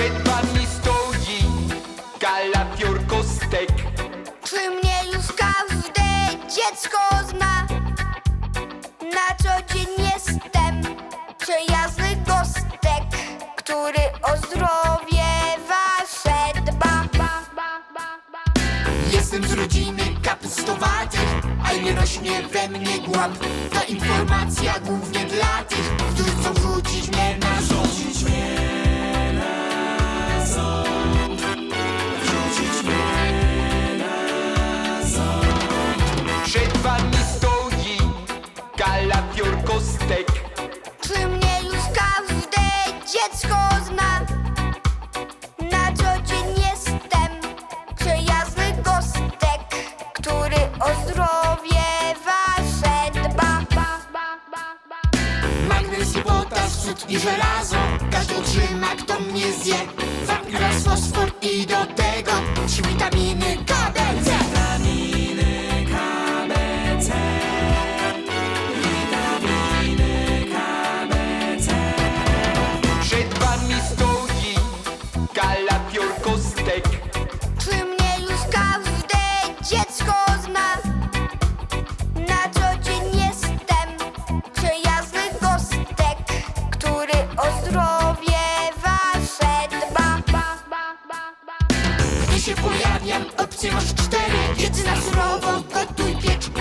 Przed wami stoi kalafior kostek Czy mnie już każde dziecko zna? Na co dzień jestem przyjazny gostek, który o zdrowie wasze dba. Jestem z rodziny kapustowatych, a nie rośnie we mnie głąb. To informacja głównie dla tych, którzy chcą rzucić mnie na ząb. Wami stoi kalafior kostek Czy mnie już każde dziecko zna? Na co dzień jestem przyjazny gostek, który o zdrowie wasze dba. Magnez i potas, cud i żelazo Każdy otrzyma, kto mnie zje Wapń oraz fosfor i do tego Trzy witaminy KBC o zdrowie wasze dba. Gdy się pojawiam, opcję masz cztery. Jedz na surowo, gotuj pieczkę.